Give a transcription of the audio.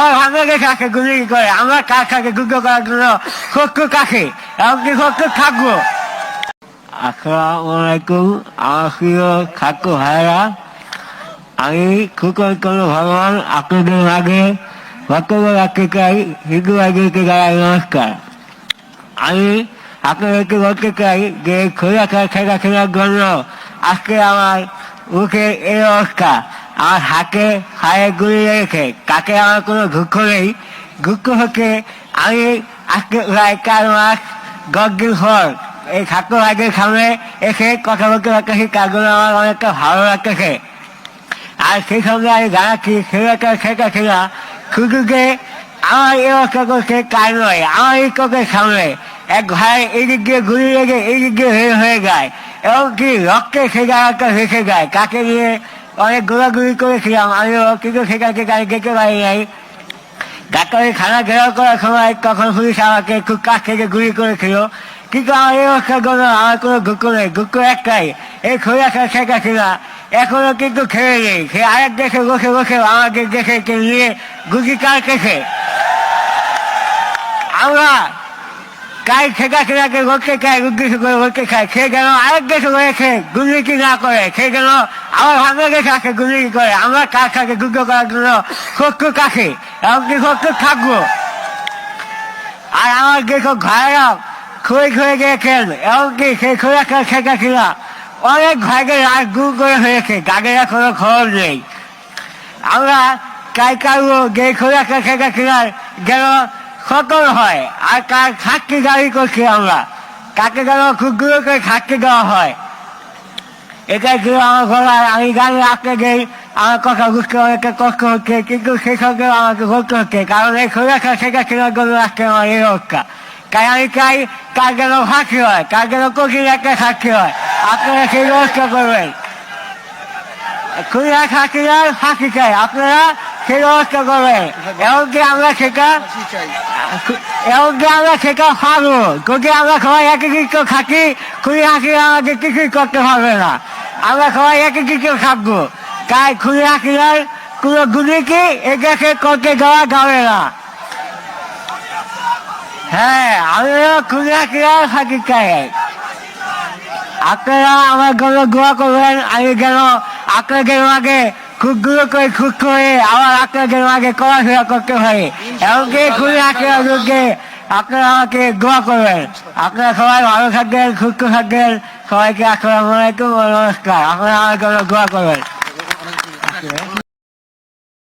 আমার কাকে গুলি করে? করার জন্য কাকে? আলাইকুম আমার প্রিয় খাকু ভাইরা আমি খুকর কোনো ভগবান আপনাদের আগে বক্তব্য রাখতে চাই হিন্দু আগে নমস্কার। আমি আপনাদেরকে বলতে চাই যে, খোলা খেলা খেলার জন্য আজকে আমার মুখে এই অবস্থা আমার হাতে হায়ে গুলি রেখে কাকে আমার কোনো দুঃখ নেই। দুঃখ হচ্ছে, আমি আজকে প্রায় চার মাস দশ দিন পর এই ছাত্র ভাইদের সামনে এসে কথা বলতে পারতেছি তার আমার অনেকটা ভালো লাগতেছে। আর সেই সঙ্গে আমি জানাচ্ছি সেটা সেটা সেটা শুধু যে আমার এই অবস্থা করছে নয়, আমার এই চোখের সামনে। এক ভাই এই দিক দিয়ে ঘুরে লেগে এই দিক দিয়ে হয়ে হয়ে যায়। এবং কি রক্তে সে জায়গাটা ভেসে যায়। কাকে নিয়ে অনেক ঘোরাঘুরি করেছিলাম, আমিও কিন্তু সেটাকে গাড়ি যেতে পারি নাই ডাক্তারের খানা ঘেরাও করার সময় তখন পুলিশ আমাকে খুব কাছ থেকে গুলি করেছিল। কিন্তু আমার এই অবস্থার জন্য আমার কোনো দুঃখ নেই, দুঃখ একটাই, এই খোলা শেখা ছিল। এখনও কিন্তু খেয়ে নেই, সে আরেক দেশে বসে বসে আমাদের দেশে নিয়ে গুলি কাটতেছে। আমরা কাই ঠেকা ঠেকাকে করতে চাই উদ্দেশ্য করে করতে চাই সে যেন আরেক দেশে রয়েছে দুর্নীতি না করে সে যেন আমার বাংলাদেশ আছে দুর্নীতি করে, আমরা কার কাছে যুদ্ধ করার জন্য শত্রু কাছে এমনকি শত্রু থাকব? আর আমার যেসব ভাইরা খুঁড়ে খুঁড়ে গিয়েছেন এমনকি সেই খোলা ঠেকা ছিল অনেক ভাইকে রাত দূর করে হয়েছে তাদের কোনো খবর নেই। আমরা কাই কারও যে খোলা ঠেকা ছিল যেন সকল হয়। আর কার সাক্ষী গাড়ি করছি আমরা? কাকে যেন খুব করে সাক্ষী দেওয়া হয়? এটাই ছিল আমার গলায় আমি গাড়ি রাখতে গেই আমার কথা বুঝতে অনেকটা কষ্ট হচ্ছে, কিন্তু সেই সঙ্গে আমাকে বলতে হচ্ছে, কারণ এই খোলাখা শেখা কেনার জন্য আজকে আমার এই অবস্থা। তাই আমি চাই কার যেন ফাঁকি হয়, কার যেন কঠিন একটা সাক্ষী হয়। আপনারা সেই ব্যবস্থা করবেন। খুলনা সাক্ষীরা ফাঁকি চাই। আপনারা ব্যবস্থা করবেন এমনকি আমরা সেটা এমনকি আমরা সেটা পারব যদি আমরা সবাই কিছু থাকি খুলি হাসি আমাদের কিছুই করতে পারবে না। আমরা সবাই কিছু থাকব। তাই খুলি হাসিরার কোনো গুলিকে এটাকে করতে দেওয়া যাবে না? হ্যাঁ আমিও খুলি হাসিরার ফাঁকি চাই। আপনারা আমার জন্য দোয়া করবেন। আমি যেন আপনাদের আগে খুব দূর করে খুব করে আবার আপনাদের আগে পড়াশোনা করতে পারি এমনকি খুবই আঁকড়া যোগ্যে আপনারা আমাকে দোয়া করবেন। আপনারা সবাই ভালো থাকবেন, সুস্থ থাকবেন। সবাইকে আসসালামু আলাইকুম নমস্কার। আপনারা আমার জন্য দোয়া করবেন।